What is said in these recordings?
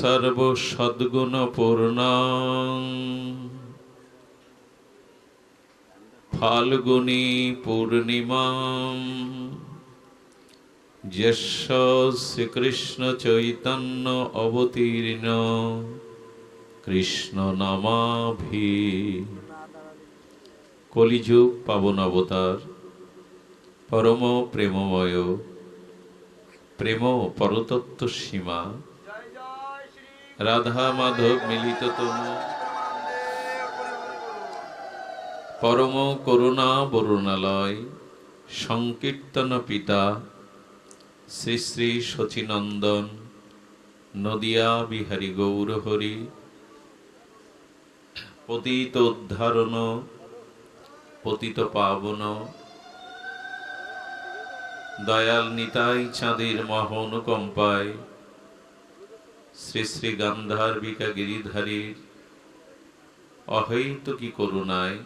সর্বসদ্গুণপূর্ণ। ফাল্গুনি পূর্ণিমা। যশ শ্রীকৃষ্ণ চৈতন্য অবতীর্ণ। কৃষ্ণ নামাভি। কলিযুগ পাবন অবতার। পরম প্রেমময়। প্রেম পরতত্ত্ব সীমা। রাধা মাধব মিলিত তম পরম করুণা বরুণালয়, সংকীর্তন পিতা, শ্রী শ্রী শচীনন্দন নদিয়া বিহারী গৌরহরি। পতিত উদ্ধারণ, পতিত পাবন। দয়াল নিতাই চাঁদের মহানুকম্পায় শ্রী শ্রী গান্ধার্বিকা গিরিধারীর অহৈত কি করুণায়।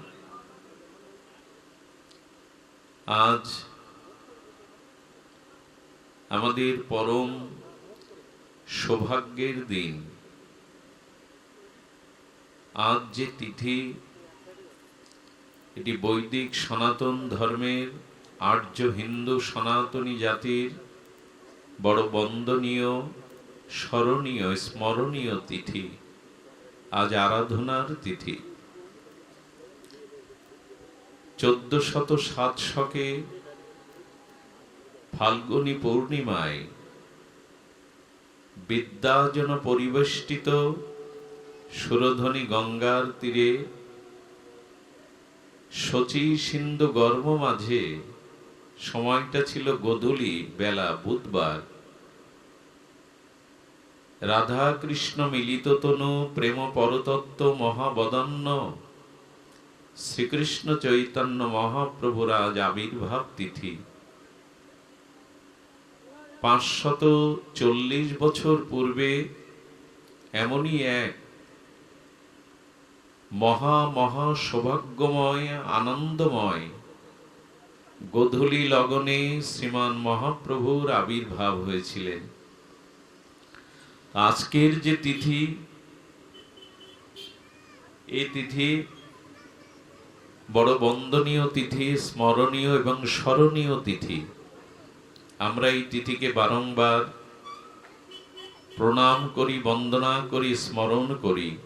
আজ আমাদের পরম সৌভাগ্যের দিন। আজ যে তিথি, এটি বৈদিক সনাতন ধর্মের আর্য হিন্দু সনাতনী জাতির বড় বন্দনীয় স্মরণীয় স্মরণীয় তিথি। আজ আরাধনার তিথি। চোদ্দ শত সাত শকে ফাল্গুনী পূর্ণিমায় বিদ্যাজন পরিবেষ্টিত সুরধ্বনি গঙ্গার তীরে শচী সিন্ধু গর্ভ মাঝে, সময়টা ছিল গোধূলি বেলা বুধবার। রাধা কৃষ্ণ মিলিত তনু, প্রেম পরতত্ত্ব মহাবদন্ন। শ্রীকৃষ্ণ চৈতন্য মহাপ্রভুর আবির্ভাব তিথি। পাঁচশত চল্লিশ বছর পূর্বে এমনই এক মহা মহা সৌভাগ্যময় আনন্দময়, গোধূলি লগনে শ্রীমান মহাপ্রভুর আবির্ভাব হয়েছিলেন। আজকের যে তিথি, এই তিথি বড় বন্দনীয় তিথি, স্মরণীয় এবং স্মরণীয় তিথি। আমরা এই তিথিকে বারংবার প্রণাম করি, বন্দনা করি, স্মরণ করি।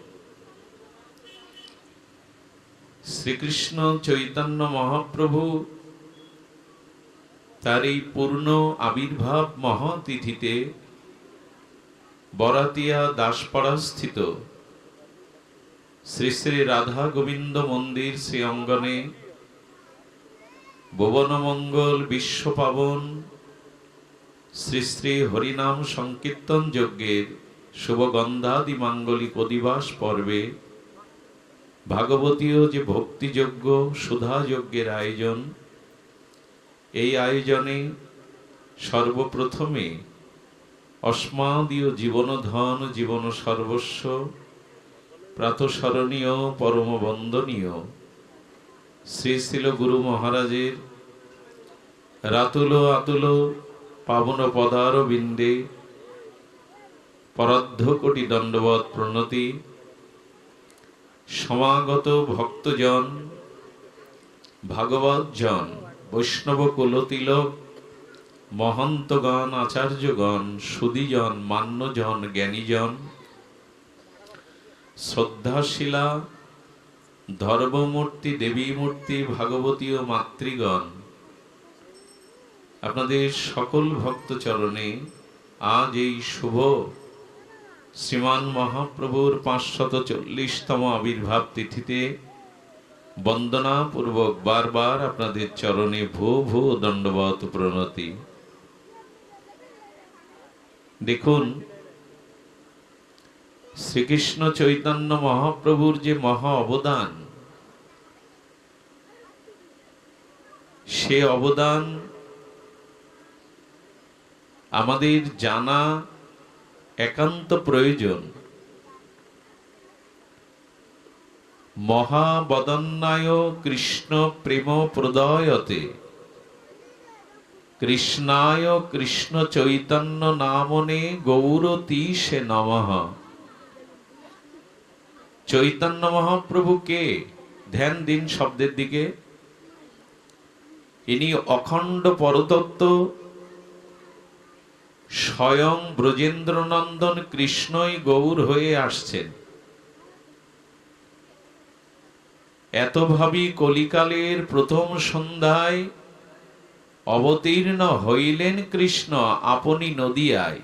শ্রীকৃষ্ণ চৈতন্য মহাপ্রভু তার এই পূর্ণ আবির্ভাব মহাতিথিতে বরাতিয়া দাসপাড়া স্থিত। শ্রী শ্রী রাধা গোবিন্দ মন্দির শ্রী অঙ্গনে ভুবনমঙ্গল বিশ্ব পাবন। শ্রী শ্রী হরিনাম সংকীর্তন যজ্ঞের শুভগন্ধাদি মাঙ্গলিক অধিবাস পর্বে ভাগবতীয় যে ভক্তিযজ্ঞ সুধা যজ্ঞের আয়োজন, এই আয়োজনে সর্বপ্রথমে অস্মাদীয় জীবনধন জীবন সর্বস্ব, প্রাতঃস্মরণীয় পরম বন্দনীয় শ্রী শিল গুরু মহারাজের রাতুল আতুল পাবন পদার বিন্দে পরাধ্য কোটি দণ্ডবত প্রণতি। সমাগত ভক্তজন ভাগবত জন বৈষ্ণব কুলতিলক মহন্তগণ, আচার্যগণ, সুদীজন, মান্যজন, জ্ঞানীজন, শ্রদ্ধাশীলা, ধর্মমূর্তি দেবী মূর্তি ভাগবতী ও মাতৃগণ, আপনাদের সকল ভক্ত চরণে আজ এই শুভ শ্রীমান মহাপ্রভুর পাঁচশত চল্লিশতম আবির্ভাব তিথিতে বন্দনাপূর্বক বারবার আপনাদের চরণে ভূ ভূ দণ্ডবত প্রণতি। দেখুন, শ্রীকৃষ্ণ চৈতন্য মহাপ্রভুর যে মহা অবদান, সে অবদান আমাদের জানা একান্ত প্রয়োজন। মহাবদন্যায় কৃষ্ণ প্রেম প্রদয়তে কৃষ্ণায় কৃষ্ণ চৈতন্য নামনে গৌরতী সে নমঃ। চৈতন্য মহাপ্রভু কে? ধ্যান দিন শব্দের দিকে। ইনি অখণ্ড পরতত্ত্ব। স্বয়ং ব্রজেন্দ্রনন্দন কৃষ্ণই গৌর হয়ে আসছেন। এত ভাবি কলিকালের প্রথম সন্ধ্যায় অবতীর্ণ হইলেন কৃষ্ণ আপনি নদিয়ায়।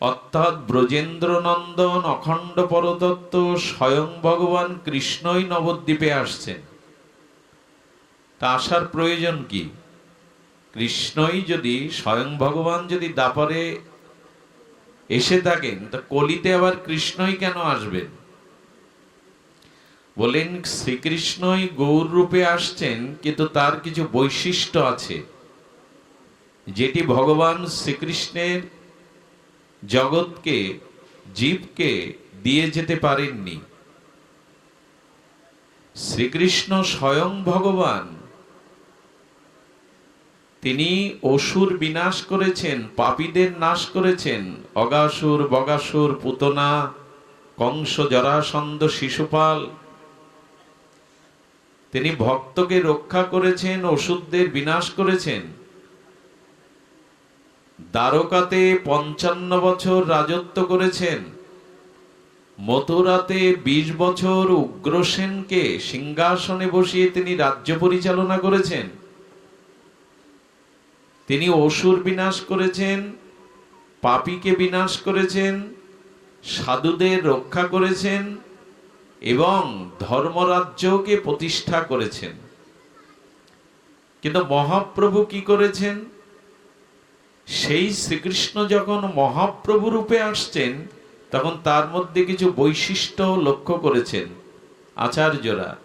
অর্থাৎ ব্রজেন্দ্রনন্দন অখণ্ড পরতত্ত্ব স্বয়ং ভগবান কৃষ্ণই নবদ্বীপে আসছেন। তা আসার প্রয়োজন কি? কৃষ্ণই যদি স্বয়ং ভগবান যদি দাপরে এসে থাকেন, তা কলিতে আবার কৃষ্ণই কেন আসবেন? বলেন, শ্রীকৃষ্ণই গৌর রূপে আসছেন, কিন্তু তার কিছু বৈশিষ্ট্য আছে। যেটি ভগবান শ্রীকৃষ্ণের জগৎকে, জীবকে দিয়ে যেতে পারেননি। শ্রীকৃষ্ণ স্বয়ং ভগবান। তিনি অসুর বিনাশ করেছেন, পাপীদের নাশ করেছেন। অগাসুর, বগাসুর, পুতনা, কংস, জরাসন্ধ, শিশুপাল তিনি ভক্তকে রক্ষা করেছেন, ওষুধদের বিনাশ করেছেন। দ্বারকাতে পঞ্চান্ন বছর রাজত্ব করেছেন। মথুরাতে বিশ বছর উগ্রসেনকে সিংহাসনে বসিয়ে তিনি রাজ্য পরিচালনা করেছেন। তিনি অসুর বিনাশ করেছেন, পাপীকে বিনাশ করেছেন, সাধুদের রক্ষা করেছেন এবং ধর্মরাজ্যকে প্রতিষ্ঠা করেছেন। কিন্তু মহাপ্রভু কি করেছেন? সেই শ্রীকৃষ্ণ যখন মহাপ্রভু রূপে আসছেন, তখন তার মধ্যে কিছু বৈশিষ্ট্য লক্ষ্য করেছেন আচার্যরা।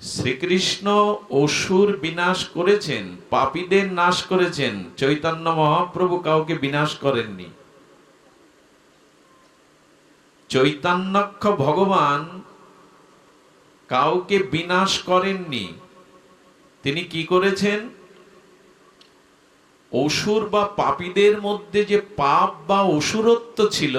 শ্রীকৃষ্ণ অসুর বিনাশ করেছেন, পাপীদের নাশ করেছেন, চৈতন্য মহাপ্রভু কাউকে বিনাশ করেননি। চৈতন্যক্ষ ভগবান কাউকে বিনাশ করেননি। তিনি কি করেছেন? অসুর বা পাপীদের মধ্যে যে পাপ বা অসুরত্ব ছিল,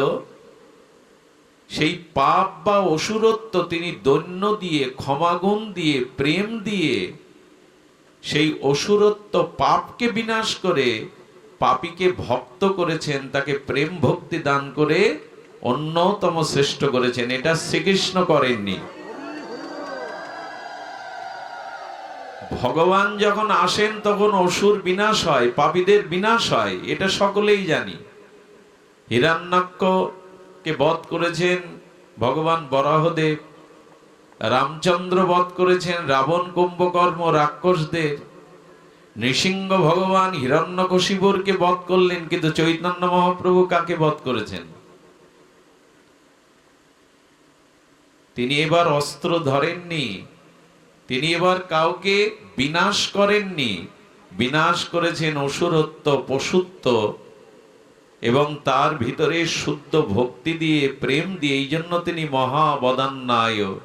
সেই পাপ বা অসুরত্ব তিনি দৈন্য দিয়ে, ক্ষমাগুণ দিয়ে, প্রেম দিয়ে সেই অসুরত্ব পাপকে বিনাশ করে, পাপীকে ভক্ত করেছেন, তাকে প্রেম ভক্তি দান করে অন্যতম শ্রেষ্ঠ করেছেন, এটা শ্রীকৃষ্ণ করেননি। ভগবান যখন আসেন, তখন অসুর বিনাশ হয়, পাপীদের বিনাশ হয়, এটা সকলেই জানি। হিরণ্যাক্ষকে বধ করেছেন ভগবান বরাহদেব, রামচন্দ্র বধ করেছেন রাবণ কুম্ভকর্ম রাক্ষসদের, নৃসিংহ ভগবান হিরণ্যকশিপুরকে বধ করলেন, কিন্তু চৈতন্য মহাপ্রভু কাকে বধ করেছেন? তিনি এবার অস্ত্র ধরেননি। তিনি এবার কাউকে বিনাশ করেননি। বিনাশ করেছেন অসুরত্ব, পশুত্ব এবং তার ভিতরে শুদ্ধ ভক্তি দিয়ে, প্রেম দিয়ে, এই জন্য তিনি মহাবদান্নায়।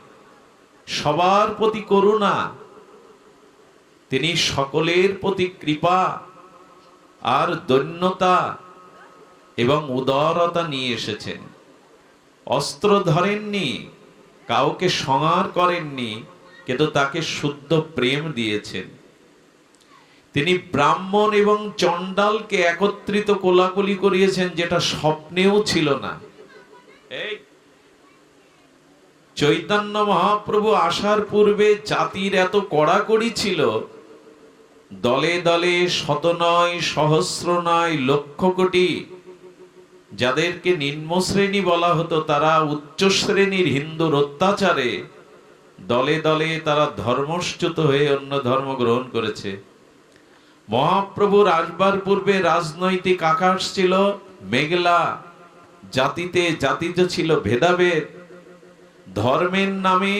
সবার প্রতি করুণা। তিনি সকলের প্রতি কৃপা আর দৈন্যতা এবং উদারতা নিয়ে এসেছেন। অস্ত্র ধরেননি। কাউকে সংহার করেননি কিন্তু তাকে শুদ্ধ প্রেম দিয়েছেন। তিনি ব্রাহ্মণ এবং চণ্ডালকে একত্রিত কোলাকুলি করিয়েছেন যেটা স্বপ্নেও ছিল না। এই। চৈতন্য মহাপ্রভু আসার পূর্বে জাতির এত কড়াকড়ি ছিল দলে দলে শত নয় সহস্র নয় লক্ষ কোটি যাদেরকে নিম্ন শ্রেণি বলা হতো তারা উচ্চ শ্রেণির হিন্দুর অত্যাচারে দলে দলে তারা ধর্মচ্যুত হয়ে অন্য ধর্ম গ্রহণ করেছে। মহাপ্রভুর আসবার পূর্বে রাজনৈতিক আকাশ ছিল মেঘলা, জাতিতে জাতিতে ছিল ভেদাভেদ। ধর্মের নামে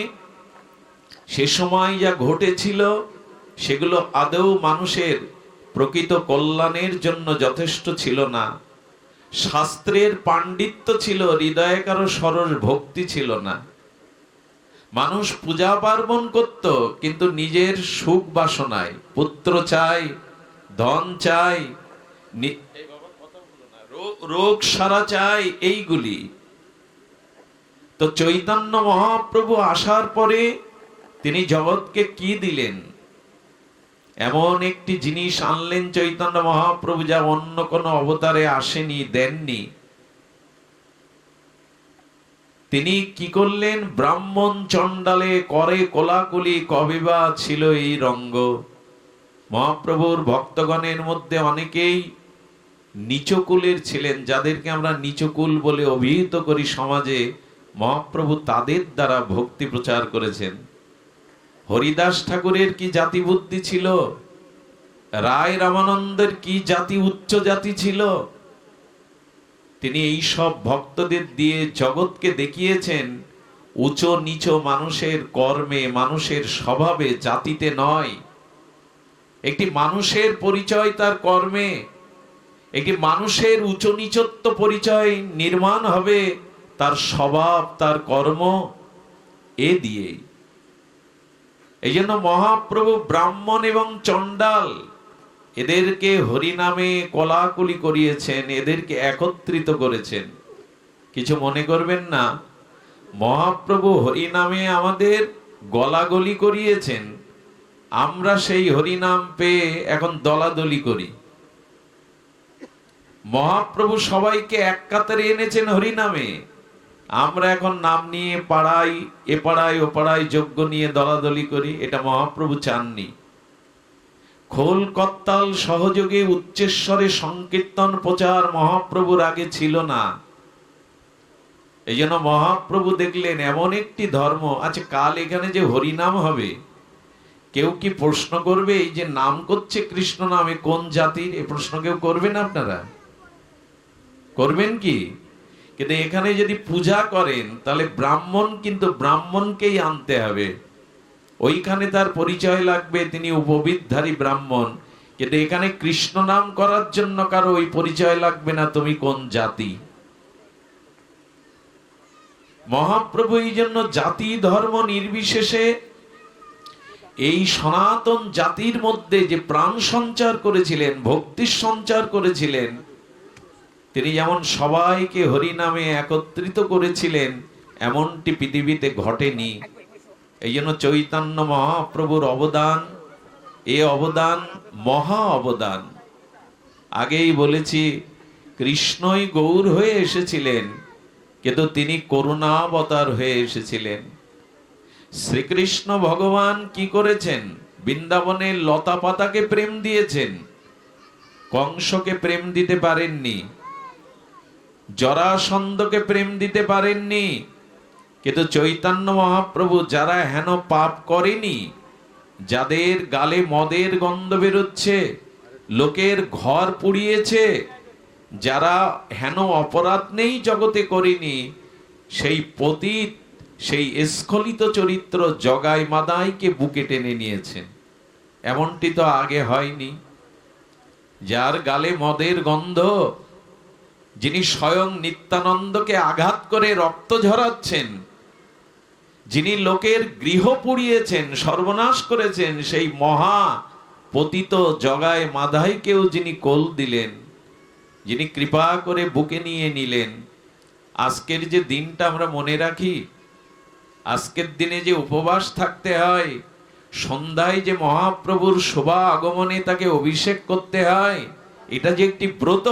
সে সময় যা ঘটেছিল, সেগুলো আদৌ মানুষের প্রকৃত কল্যাণের জন্য যথেষ্ট ছিল না। শাস্ত্রের পাণ্ডিত্য ছিল, হৃদয়ে কারও সরস ভক্তি ছিল না। মানুষ পূজা পার্বণ করত, কিন্তু নিজের সুখ বাসনায়, পুত্র চাই, ধন চাই রোগ সারা চাই, এইগুলি। তো চৈতন্য মহাপ্রভু আসার পরে তিনি জগৎকে কি দিলেন? এমন একটি জিনিস আনলেন চৈতন্য মহাপ্রভু যা অন্য কোনো অবতারে আসেনি, দেননি। তিনি কি করলেন? ব্রাহ্মণ চণ্ডালে করে কোলাকুলি কবিবা ছিল এই রঙ্গ। মহাপ্রভুর ভক্তগণের মধ্যে অনেকেই নিচকুলের ছিলেন, যাদেরকে আমরা নিচকুল বলে অভিহিত করি সমাজে। মহাপ্রভু তাদের দ্বারা ভক্তি প্রচার করেছেন। হরিদাস ঠাকুরের কি জাতি বুদ্ধি ছিল? রায় রামানন্দের কি জাতি উচ্চ জাতি ছিল? তিনি এই সব ভক্তদের দিয়ে জগৎকে দেখিয়েছেন, উঁচ নিচ মানুষের কর্মে, মানুষের স্বভাবে জাতিতে নয়। একটি মানুষের পরিচয় তার কর্মে, একটি মানুষের উচ্চ নিচত্ব পরিচয় নির্মাণ হবে তার স্বভাব, তার কর্ম, এ দিয়েই। এই জন্য মহাপ্রভু ব্রাহ্মণ এবং চণ্ডাল এদেরকে হরিনামে কলাকুলি করিয়েছেন, এদেরকে একত্রিত করেছেন। কিছু মনে করবেন না, মহাপ্রভু হরিনামে আমাদের গলাগলি করিয়েছেন, আমরা সেই হরিনাম পেয়ে এখন দলাদলি করি। মহাপ্রভু সবাইকে এক কাতারে এনেছেন হরিনামে আমরা এখন নাম নিয়ে পাড়াই এ পাড়ায়, ও পাড়ায় যজ্ঞ নিয়ে দলাদলি করি, এটা মহাপ্রভু চাননি। খোল কত্তাল সহযোগে উচ্চেশ্বরে সংকীর্তন প্রচার মহাপ্রভুর আগে ছিল না। এই জন্য মহাপ্রভু দেখলেন, এমন একটি ধর্ম আচ্ছা কাল এখানে যে হরিনাম হবে, কেউ কি প্রশ্ন করবে, এই যে নাম করছে কৃষ্ণ নামে কোন জাতির এই প্রশ্ন কেউ করবেন আপনারা? করবেন কি? কিন্তু এখানে যদি পূজা করেন, তাহলে ব্রাহ্মণ কিন্তু ব্রাহ্মণকেই আনতে হবে। ওইখানে তার পরিচয় লাগবে, তিনি উপবিদধারী ব্রাহ্মণ। কিন্তু এখানে কৃষ্ণ নাম করার জন্য কারও ওই পরিচয় লাগবে না, তুমি কোন জাতি? মহাপ্রভু এই জন্য জাতি, ধর্ম নির্বিশেষে এই সনাতন জাতির মধ্যে যে প্রাণ সঞ্চার করেছিলেন, ভক্তির সঞ্চার করেছিলেন তিনি যেমন সবাইকে হরিনামে একত্রিত করেছিলেন, এমনটি পৃথিবীতে ঘটেনি। এই জন্য চৈতন্য মহাপ্রভুর অবদান, এ অবদান মহা অবদান। আগেই বলেছি, কৃষ্ণই গৌর হয়ে এসেছিলেন, কিন্তু তিনি করুণাবতার হয়ে এসেছিলেন। শ্রীকৃষ্ণ ভগবান কি করেছেন? বৃন্দাবনের লতা পাতাকে প্রেম দিয়েছেন। কংসকে প্রেম দিতে পারেননি। জরাসন্ধকে প্রেম দিতে পারেননি। কিন্তু চৈতন্য মহাপ্রভু যারা হেন পাপ করেনি, যাদের গালে মদের গন্ধ বেরোচ্ছে, লোকের ঘর পুড়িয়েছে, যারা হেন অপরাধ নেই জগতে করেনি, সেই পতীত, সেই স্খলিত চরিত্র জগাই মাদাইকে বুকে টেনে নিয়েছেন এমনটি তো আগে হয়নি। যার গালে মদের গন্ধ যিনি স্বয়ং নিত্যানন্দকে আঘাত করে রক্ত ঝরাচ্ছেন, যিনি লোকের গৃহ পুড়িয়েছেন, সর্বনাশ করেছেন, সেই মহা পতিত জগায় মাধাইকেও যিনি কোল দিলেন, যিনি কৃপা করে বুকে নিয়ে নিলেন, আজকের যে দিনটা আমরা মনে রাখি, আজকের দিনে যে উপবাস থাকতে হয়, সন্ধ্যায় যে মহাপ্রভুর শোভা আগমনে তাকে অভিষেক করতে হয়, এটা যে একটি ব্রত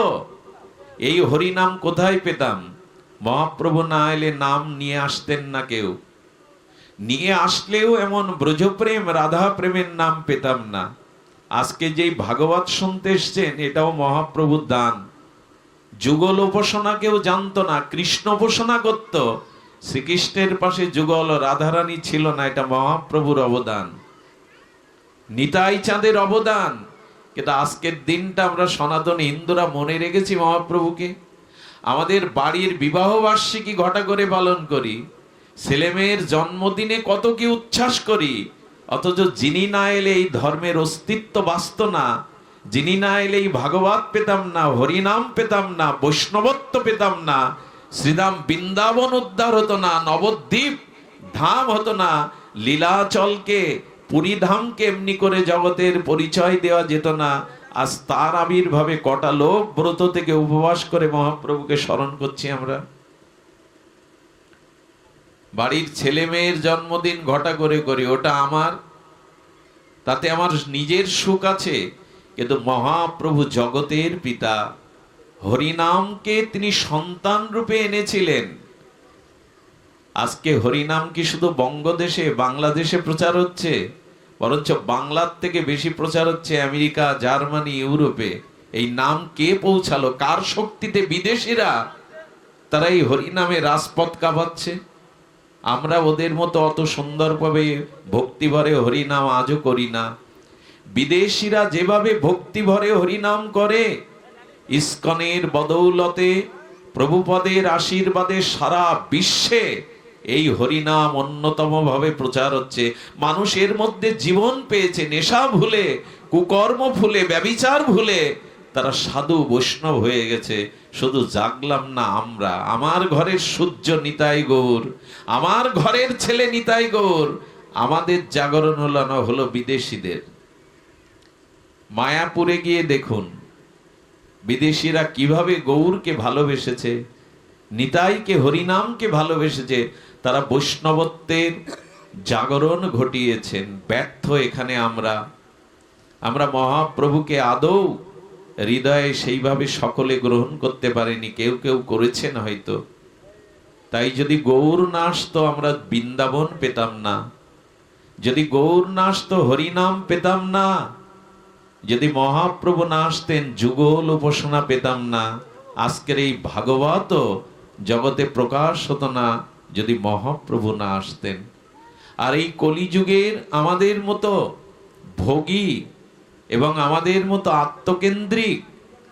এই হরিনাম কোথায় পেতাম? মহাপ্রভু না এলে নাম নিয়ে আসতেন না কেউ। নিয়ে আসলেও এমন ব্রজপ্রেম রাধা প্রেমের নাম পেতাম না। আজকে যেই ভাগবত শুনতে এসছেন, এটাও মহাপ্রভুর দান। যুগল উপাসনা কেউ জানতো না, কৃষ্ণ উপাসনা করত। শ্রীকৃষ্ণের পাশে যুগল রাধারানী ছিল না, এটা মহাপ্রভুর অবদান। নিতাই চাঁদের অবদান। কিন্তু আজকের দিনটা আমরা সনাতন হিন্দুরা মনে রেখেছি মহাপ্রভুকে। আমাদের বাড়ির বিবাহ বার্ষিকী ঘটা করে পালন করি। ছেলেমেয়ের জন্মদিনে কত কি উচ্ছ্বাস করি। অথচ যিনি না এলে এই ধর্মের অস্তিত্ব বাঁচত না। যিনি না এলে এই ভাগবত পেতাম না, হরিনাম পেতাম না, বৈষ্ণবত্ব পেতাম না শ্রীরাম বৃন্দাবন উদ্ধার হতো না, নবদ্বীপ ধাম হতো না, লীলাচলকে পুরীধামকে এমনি করে জগতের পরিচয় দেওয়া যেত না। আজ তার আবির্ভাবে কটা লোক ব্রত থেকে উপবাস করে মহাপ্রভুকে স্মরণ করছি আমরা। বাড়ির ছেলে মেয়ের জন্মদিন ঘটা করে করি, ওটা আমার। তাতে আমার নিজের সুখ আছে, কিন্তু মহাপ্রভু জগতের পিতা হরিনামকে তিনি সন্তান রূপে এনেছিলেন। আজকে হরিনাম কি শুধু বঙ্গদেশে, বাংলাদেশে প্রচার হচ্ছে? বরঞ্চ বাংলার থেকে বেশি প্রচার হচ্ছে আমেরিকা, জার্মানি, ইউরোপে। এই নাম কে পৌঁছালো? কার শক্তিতে বিদেশিরা তারা এই হরিনামে রাজপথ কাঁপাচ্ছে? আমরা ওদের মতো অত সুন্দরভাবে ভক্তি ভরে হরিনাম আজও করি না। বিদেশিরা যেভাবে ভক্তি ভরে হরিনাম করে, ইস্কনের বদৌলতে, প্রভুপদের আশীর্বাদে সারা বিশ্বে এই হরিনাম অন্যতম ভাবে প্রচার হচ্ছে। মানুষের মধ্যে জীবন পেয়েছে, নেশা ভুলে, কুকর্ম ভুলে, ব্যবিচার ভুলে, তারা সাধু বৈষ্ণব হয়ে গেছে। শুধু জাগলাম না আমরা। আমার ঘরের সূর্য নিতাই গৌর। আমার ঘরের ছেলে নিতাই গৌর। আমাদের জাগরণ হলো না, হলো বিদেশিদের। মায়াপুরে গিয়ে দেখুন, বিদেশিরা কীভাবে গৌরকে ভালোবেসেছে, নিতাইকে, হরিনামকে ভালোবেসেছে। তারা বৈষ্ণবত্বের জাগরণ ঘটিয়েছেন, ব্যর্থ এখানে আমরা। আমরা মহাপ্রভুকে আদৌ হৃদয়ে সেইভাবে সকলে গ্রহণ করতে পারেনি, কেউ কেউ করেছেন হয়তো। তাই যদি গৌর না আসতো আমরা বৃন্দাবন পেতাম না, যদি গৌর না আসতো হরিনাম পেতাম না, যদি মহাপ্রভু না আসতেন যুগল উপাসনা পেতাম না, আজকের এই ভাগবত জগতে প্রকাশ হতো না যদি মহাপ্রভু না আসতেন। আর এই কলিযুগের আমাদের মতো ভোগী এবং আমাদের মতো আত্মকেন্দ্রিক,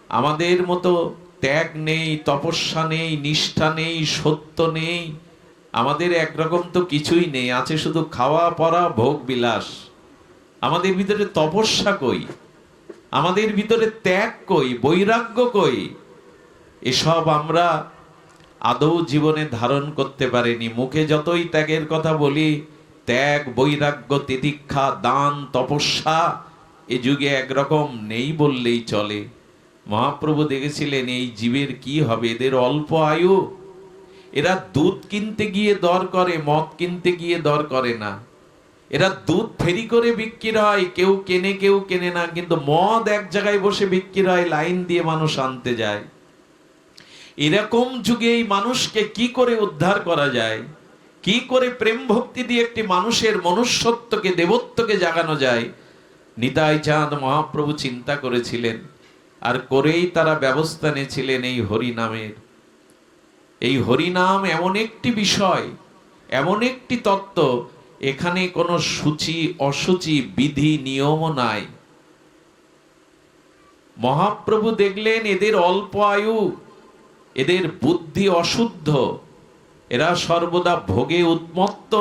আমাদের মতো ত্যাগ নেই, তপস্যা নেই, নিষ্ঠা নেই, সত্য নেই, আমাদের একরকম তো কিছুই নেই, আছে শুধু খাওয়া পরা ভোগ, বিলাস। আমাদের ভিতরে তপস্যা কই? আমাদের ভিতরে ত্যাগ কই? বৈরাগ্য কই? এসব আমরা আদৌ জীবনে ধারণ করতে পারেনি। মুখে যতই ত্যাগের কথা বলি, ত্যাগ, বৈরাগ্য, তিতিক্ষা, দান, তপস্যা, এ যুগে একরকম নেই বললেই চলে। মহাপ্রভু দেখেছিলেন এই জীবের কি হবে? এদের অল্প আয়ু। এরা দুধ কিনতে গিয়ে দর করে, মদ কিনতে গিয়ে দর করে না। এরা দুধ ফেরি করে বিক্রি হয়, কেউ কেনে কেউ কেনে না। কিন্তু মদ এক জায়গায় বসে বিক্রি হয়, লাইন দিয়ে মানুষ আনতে যায়। এরকম যুগে এই মানুষকে কি করে উদ্ধার করা যায়? কি করে প্রেম ভক্তি দিয়ে একটি মানুষের মনুষ্যত্বকে, দেবত্বকে জাগানো যায়? নিতাই চাঁদ মহাপ্রভু চিন্তা করেছিলেন, আর করেই তারা ব্যবস্থা নিয়েছিলেন এই হরিনামের। এই হরিনাম এমন একটি বিষয়, এমন একটি তত্ত্ব, এখানে কোনো সূচি, অসুচি, বিধি, নিয়মও নাই। মহাপ্রভু দেখলেন এদের অল্প আয়ু এদের বুদ্ধি অশুদ্ধ, এরা সর্বদা ভোগে উন্মত্ত।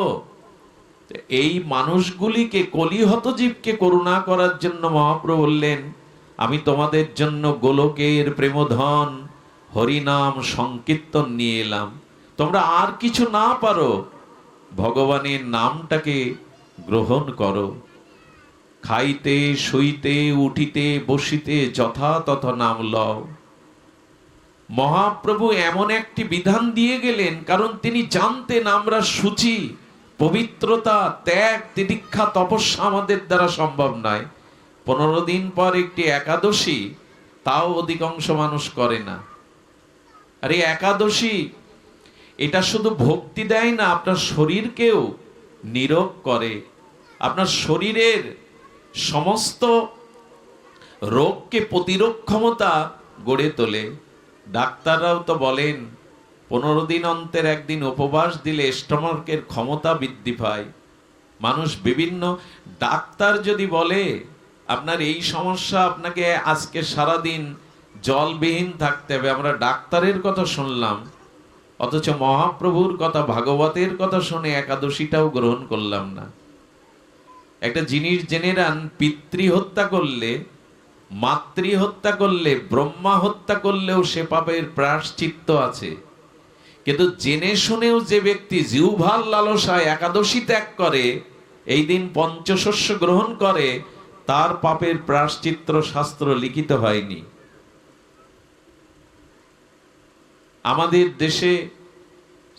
এই মানুষগুলিকে কলিহত জীবকে করুণা করার জন্য মহাপ্রভু বললেন, আমি তোমাদের জন্য গোলকের প্রেমধন, হরিনাম সংকীর্তন নিয়ে এলাম। তোমরা আর কিছু না পারো, ভগবানের নামটাকে গ্রহণ করো। খাইতে, শুইতে, উঠিতে, বসিতে যথাতথ নাম লও। মহাপ্রভু এমন একটি বিধান দিয়ে গেলেন, কারণ তিনি জানতেন আমরা সূচি, পবিত্রতা, ত্যাগ তিদীক্ষা তপস্যা আমাদের দ্বারা সম্ভব নয়। পনেরো দিন পর একটি একাদশী, তাও অধিকাংশ মানুষ করে না। আর এই একাদশী, এটা শুধু ভক্তি দেয় না, আপনার শরীরকেও নীরব করে। আপনার শরীরের সমস্ত রোগকে প্রতিরোধ ক্ষমতা গড়ে তোলে। ডাক্তাররাও তো বলেন, পনেরো দিন অন্তের একদিন উপবাস দিলে স্টমাকের ক্ষমতা বৃদ্ধি পায়। মানুষ বিভিন্ন, ডাক্তার যদি বলে, আপনার এই সমস্যা আপনাকে আজকে সারাদিন জলবিহীন থাকতে হবে। আমরা ডাক্তারের কথা শুনলাম, অথচ মহাপ্রভুর কথা, ভাগবতের কথা শুনে একাদশীটাও গ্রহণ করলাম না। একটা জিনিস জেনে রান পিতৃ হত্যা করলে মাতৃ হত্যা করলে, ব্রহ্মা হত্যা করলেও সে পাপের প্রায়শ্চিত্ত আছে। কিন্তু জেনে শুনেও যে ব্যক্তি জিউভাল লালসায় একাদশী ত্যাগ করে, এই দিন পঞ্চশস্য গ্রহণ করে, তার পাপের প্রাশ্চিত্র শাস্ত্র লিখিত হয়নি। আমাদের দেশে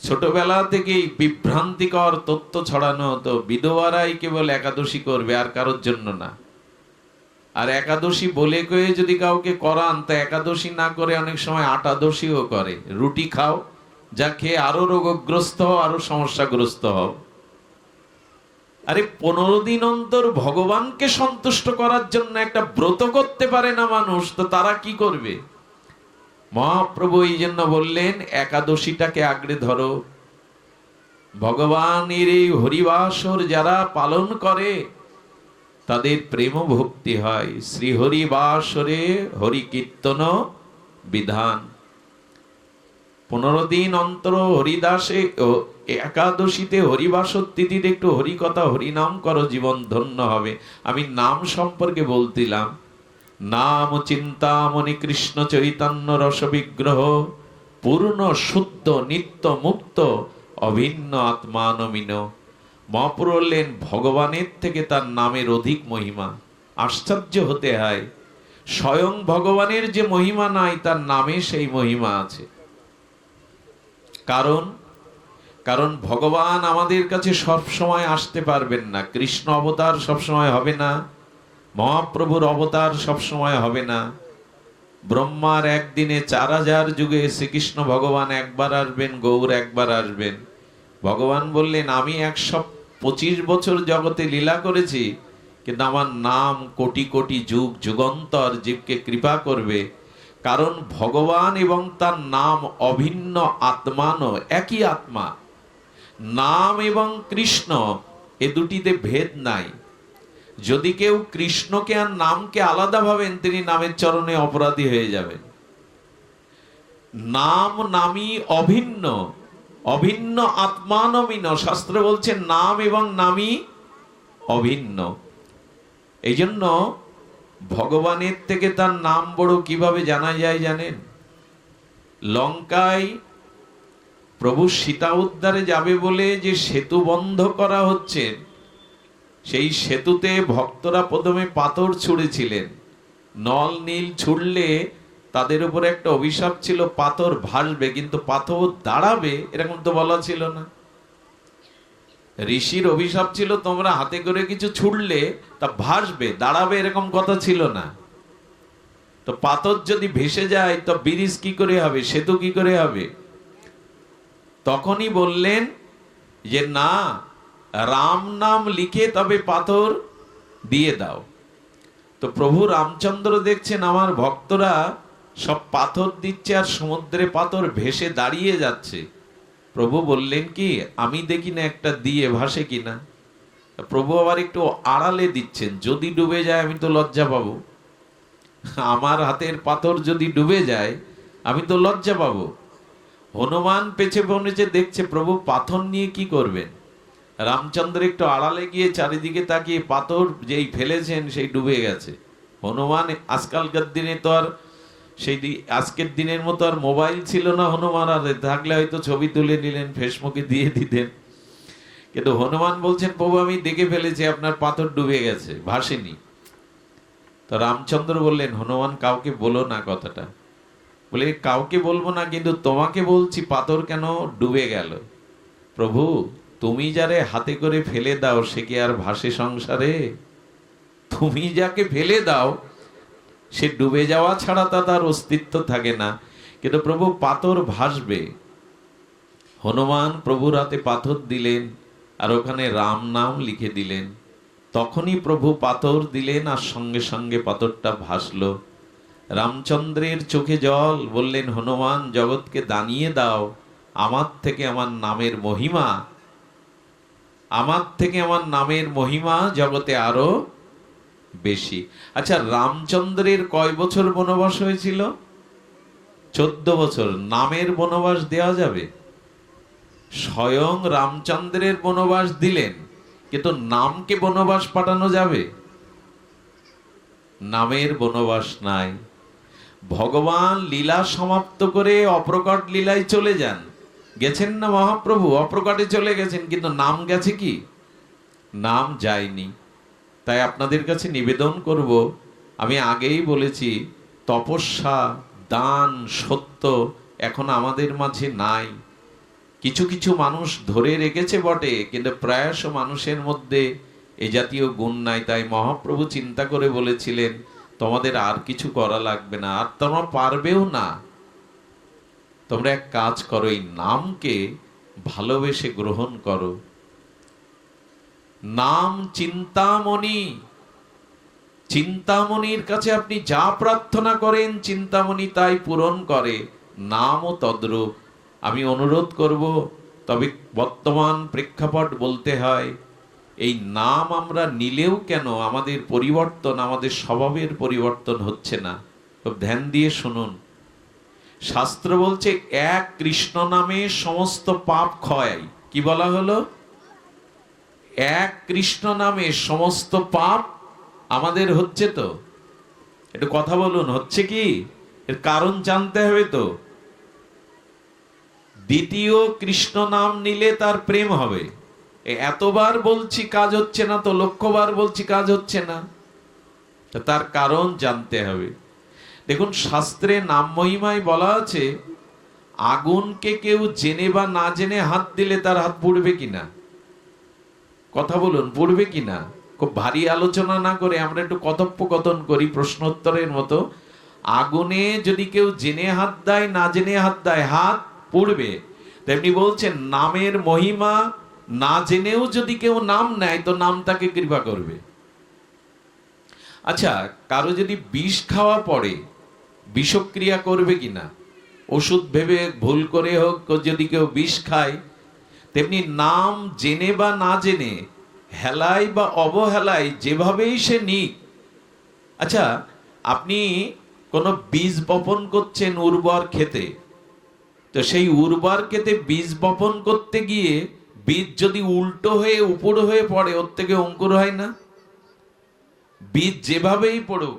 ছোটবেলা থেকেই বিভ্রান্তিকর তথ্য ছড়ানো হতো, বিধবারাই কেবল একাদশী করবে আর কারোর জন্য না। আর একাদশী বলে কয়ে যদি কাউকে করান, তা একাদশী না করে অনেক সময় আটাদশীও করে। রুটি খাও, যা খেয়ে আরও রোগগ্রস্ত হও, আরও সমস্যাগ্রস্ত হও। আরে পনেরো দিন অন্তর ভগবানকে সন্তুষ্ট করার জন্য একটা ব্রত করতে পারে না মানুষ, তো তারা কি করবে? মহাপ্রভু এই জন্য বললেন, একাদশীটাকে আগড়ে ধরো। ভগবানের এই হরিবাসর যারা পালন করে তাদের প্রেম ভক্তি হয়। শ্রী হরিবাসরে হরি কীর্তন বিধান। পনেরো দিন অন্তর হরিদাসে একাদশীতে হরিবাসর তিথিতে একটু হরিকথা, হরিনাম করো, জীবন ধন্য হবে। আমি নাম সম্পর্কে বলতিলাম। নাম চিন্তামণি কৃষ্ণ চৈতন্য রস বিগ্রহ, পূর্ণ শুদ্ধ নিত্য মুক্ত অভিন্ন আত্মানমিন। মহাপুর বললেন ভগবানের থেকে তার নামের অধিক মহিমা। আশ্চর্য হতে হয়, স্বয়ং ভগবানের যে মহিমা নাই, তার নামে সেই মহিমা আছে। কারণ কারণ ভগবান আমাদের কাছে সব সময় আসতে পারবেন না, কৃষ্ণ অবতার সব সময় হবে না, মহাপ্রভুর অবতার সব সময় হবে না। ব্রহ্মার একদিনে চার হাজার যুগে শ্রীকৃষ্ণ ভগবান একবার আসবেন, গৌর একবার আসবেন। ভগবান বললেন, আমি একশো পঁচিশ বছর জগতে লীলা করেছি, কিন্তু আমার নাম কোটি কোটি যুগ, যুগন্তর জীবকে কৃপা করবে। কারণ ভগবান এবং তার নাম অভিন্ন আত্মানো একই আত্মা। নাম এবং কৃষ্ণ এ দুটিতে ভেদ নাই। যদি কেউ কৃষ্ণকে আর নামকে আলাদা ভাবেন, তিনি নামের চরণে অপরাধী হয়ে যাবেন। নাম নামই অভিন্ন অভিন্ন আত্মানমিন শাস্ত্র বলছে নাম এবং নামই অভিন্ন। এই জন্য ভগবানের থেকে তার নাম বড় কীভাবে জানা যায় জানেন? লঙ্কায় প্রভু সীতা উদ্ধারে যাবে বলে যে সেতু বন্ধ করা হচ্ছে, সেই সেতুতে ভক্তরা প্রথমে পাথর ছুঁড়েছিলেন। নল নীল ছুড়লে তাদের উপরে একটা অভিশাপ ছিল, পাথর ভাসবে, কিন্তু পাথর দাঁড়াবে, এরকম তো বলা ছিল না। ঋষির অভিশাপ ছিল, তোমরা হাতে করে কিছু ছুড়লে, তা ভাসবে, দাঁড়াবে, এরকম কথা ছিল না। তো পাথর যদি ভেসে যায়, তো ব্রিজ কি করে হবে, সেতু কি করে হবে? তখনই বললেন যে, না, রাম নাম লিখে তবে পাথর দিয়ে দাও। তো প্রভু রামচন্দ্র দেখছেন, আমার ভক্তরা সব পাথর দিচ্ছে আর সমুদ্রে পাথর ভেসে দাঁড়িয়ে যাচ্ছে। প্রভু বললেন কি, আমি দেখি না একটা দিয়ে ভাসে কিনা। প্রভু আবার একটু আড়ালে দিচ্ছেন, যদি ডুবে যায় আমি তো লজ্জা পাবো। আমার হাতের পাথর যদি ডুবে যায়, আমি তো লজ্জা পাবো। হনুমান পেছে বনেছে দেখছে, প্রভু পাথর নিয়ে কি করবেন? রামচন্দ্র একটু আড়ালে গিয়ে চারিদিকে তাকিয়ে পাথর যেই ফেলেছেন, সেই ডুবে গেছে। হনুমান আজকালকার দিনে তো আর সেই আজকের দিনের মতো আর মোবাইল ছিল না হনুমান, আর থাকলে হয়তো ছবি তুলে নিলেন, ফেসবুকে দিয়ে দিতেন। কিন্তু হনুমান বলছেন, প্রভু, আমি দেখে ফেলেছি, আপনার পাথর ডুবে গেছে, ভাসেনি। তো রামচন্দ্র বললেন, হনুমান, কাউকে বলো না কথাটা। বলে, কাউকে বলব না, কিন্তু তোমাকে বলছি, পাথর কেন ডুবে গেল? প্রভু, তুমি যারে হাতে করে ফেলে দাও, সে কি আর ভাসে সংসারে? তুমি যাকে ফেলে দাও সে ডুবে যাওয়া ছাড়া তা তার অস্তিত্ব থাকে না। কিন্তু প্রভু পাথর ভাসবে। হনুমান প্রভুর হাতে পাথর দিলেন আর ওখানে রাম নাম লিখে দিলেন। তখনই প্রভু পাথর দিলেন আর সঙ্গে সঙ্গে পাথরটা ভাসলো। রামচন্দ্রের চোখে জল বললেন, হনুমান, জগৎকে দানিয়ে দাও। আমার থেকে আমার নামের মহিমা। আমার থেকে আমার নামের মহিমা জগতে আরও বেশি। আচ্ছা রামচন্দ্রের কয় বছর বনবাস হয়েছিল? চোদ্দ বছর। নামের বনবাস দেওয়া যাবে? স্বয়ং রামচন্দ্রের বনবাস দিলেন, কিন্তু নামকে বনবাস পাঠানো যাবে? নামের বনবাস নাই। ভগবান লীলা সমাপ্ত করে অপ্রকট লীলায় চলে যান। গেছেন না মহাপ্রভু? অপ্রকাটে চলে গেছেন, কিন্তু নাম গেছে কি? নাম যায়নি। তাই আপনাদের কাছে নিবেদন করব, আমি আগেই বলেছি, তপস্যা, দান, সত্য এখন আমাদের মাঝে নাই। কিছু কিছু মানুষ ধরে রেখেছে বটে, কিন্তু প্রায়শ মানুষের মধ্যে এ জাতীয় গুণ নাই, তাই মহাপ্রভু চিন্তা করে বলেছিলেন, তোমাদের আর কিছু করা লাগবে না, আর তোমরা পারবেও না। তোমরা এক কাজ করো, এই নামকে ভালোবেসে গ্রহণ করো। নাম চিন্তামণি। চিন্তামণির কাছে আপনি যা প্রার্থনা করেন, চিন্তামণি তাই পূরণ করে। নামও তদ্রূপ। আমি অনুরোধ করব, তবে বর্তমান প্রেক্ষাপট বলতে হয়, এই নাম আমরা নিলেও কেন আমাদের পরিবর্তন, আমাদের স্বভাবের পরিবর্তন হচ্ছে না? খুব ধ্যান দিয়ে শুনুন। শাস্ত্র বলছে, এক কৃষ্ণ নামে সমস্ত পাপ ক্ষয়। কি বলা হলো? এক কৃষ্ণ নামে সমস্ত পাপ আমাদের হচ্ছে তো। একটু কথা বলুন, হচ্ছে কি? এর কারণ জানতে হবে তো। দ্বিতীয় কৃষ্ণ নাম নিলে তার প্রেম হবে। এতবার বলছি কাজ হচ্ছে না তো লক্ষ্যবার বলছি কাজ হচ্ছে না। তার কারণ জানতে হবে। দেখুন, শাস্ত্রে নাম মহিমায় বলা আছে, আগুনকে কেউ জেনে বা না জেনে হাত দিলে তার হাত পুড়বে কিনা। কথা বলুন, পড়বে কিনা খুব ভারী আলোচনা না করে আমরা একটু কথোপকথন করি প্রশ্নোত্তরের মতো। আগুনে যদি কেউ জেনে হাত দেয়, না জেনে হাত দেয়, হাত পড়বে। তেমনি বলছেন, নামের মহিমা না জেনেও যদি কেউ নাম নেয়, তো নাম তাকে কৃপা করবে। আচ্ছা কারও যদি বিষ খাওয়া পড়ে, বিষক্রিয়া করবে কিনা ওষুধ ভেবে ভুল করে হোক, যদি কেউ বিষ খায় তেমনি নাম জেনে বা না জেনে হেলায় বা অবহেলায় যেভাবেই সে নিক আচ্ছা আপনি কোনো বীজ বপন করছেন উর্বর খেতে তো সেই উর্বর খেতে বীজ বপন করতে গিয়ে বীজ যদি উল্টো হয়ে উপর হয়ে পড়ে, ওর থেকে অঙ্কুর হয় না? বীজ যেভাবেই পড়ুক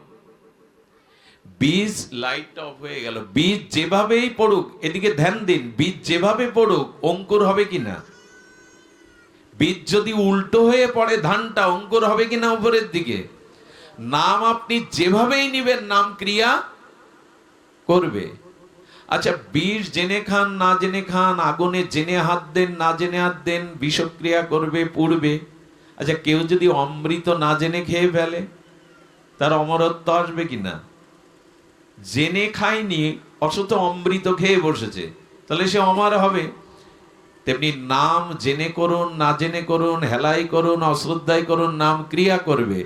বীজ লাইট অফ হয়ে গেল। বীজ যেভাবেই পড়ুক, এদিকে ধ্যান দিন, বীজ যেভাবে পড়ুক, অঙ্কুর হবে কিনা বীজ যদি উল্টো হয়ে পড়ে, ধানটা অঙ্কুর হবে কিনা উপরের দিকে? নাম আপনি যেভাবেই নিবেন, নাম ক্রিয়া করবে। আচ্ছা বিষ জেনে খান, না জেনে খান, আগুনে জেনে হাত দেন, না জেনে হাত দেন, বিষক্রিয়া করবে, পুড়বে। আচ্ছা কেউ যদি অমৃত না জেনে খেয়ে ফেলে, তার অমরত্ব আসবে কিনা জেনে খায়নি অসত অমৃত খেয়ে বসেছে। তাহলে সে অমর হবে। তেমনি নাম জেনে করুন, না জেনে করুন, হেলাই করুন অশ্রদ্ধায় করুন, নাম ক্রিয়া করবে।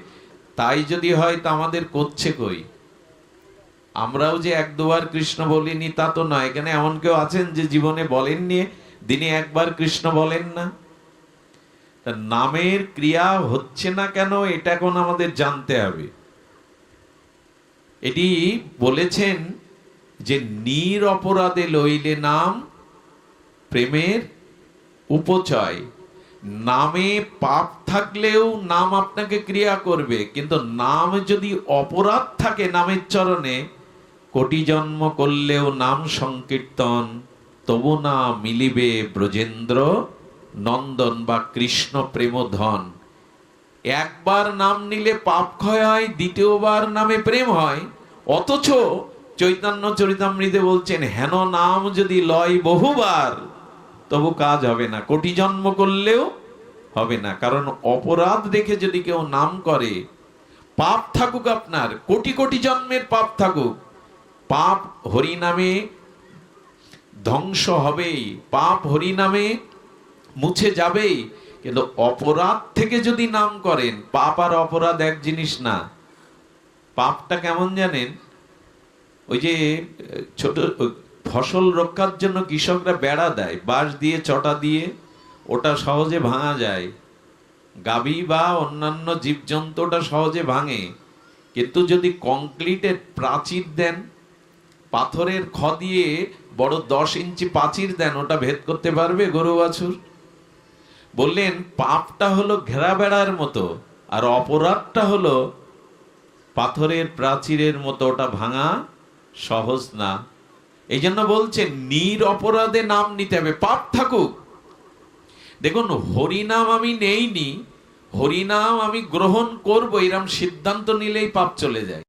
তাই যদি হয়, তা আমাদের করছে কই? আমরাও যে এক দুবার কৃষ্ণ বলিনি, তা তো নয়। এখানে এমন কেউ আছেন যে জীবনে বলেননি, দিনে একবার কৃষ্ণ বলেন না। নামের ক্রিয়া হচ্ছে না কেন, এটা এখন আমাদের জানতে হবে। এটি বলেছেন যে নির অপরাধে লইলে নাম প্রেমের উপচয়। নামে পাপ থাকলেও নাম আপনাকে ক্রিয়া করবে, কিন্তু নাম যদি অপরাধ থাকে নামের চরণে, কোটি জন্ম করলেও নাম সংকীর্তন, তবু না মিলিবে ব্রজেন্দ্র নন্দন বা কৃষ্ণ প্রেমধন। একবার নাম নিলে পাপ ক্ষয় হয়, দ্বিতীয়বার নামে প্রেম হয়। অথচ চৈতন্য চরিতামৃতে বলছেন, হেন নাম যদি লয় বহুবার, তবু কাজ হবে না। কোটি জন্ম করলেও হবে না। কারণ অপরাধ দেখে যদি কেউ নাম করে, পাপ থাকুক আপনার, কোটি কোটি জন্মের পাপ থাকুক, পাপ হরি নামে ধ্বংস হবেই, পাপ হরি নামে মুছে যাবেই কিন্তু অপরাধ থেকে যদি নাম করেন, পাপ আর অপরাধ এক জিনিস না। পাপটা কেমন জানেন? ওই যে, ছোট, ফসল রক্ষার জন্য কৃষকরা বেড়া দেয়, বাঁশ দিয়ে, চটা দিয়ে, ওটা সহজে ভাঙা যায়। গাভী বা অন্যান্য জীবজন্তু ওটা সহজে ভাঙে। কিন্তু যদি কংক্রিটের প্রাচীর দেন, পাথরের খ দিয়ে বড় দশ ইঞ্চি প্রাচীর দেন, ওটা ভেদ করতে পারবে গরু বাছুর? বললেন, পাপটা হলো ঘেরা বেড়ার মতো, আর অপরাধটা হলো পাথরের প্রাচীরের মতো, ওটা ভাঙা সহজ না। এই জন্য বলছে নির অপরাধে নাম নিতে হবে, পাপ থাকুক। দেখুন, হরিনাম আমি নেইনি, হরিনাম আমি গ্রহণ করব, এরম সিদ্ধান্ত নিলেই পাপ চলে যায়।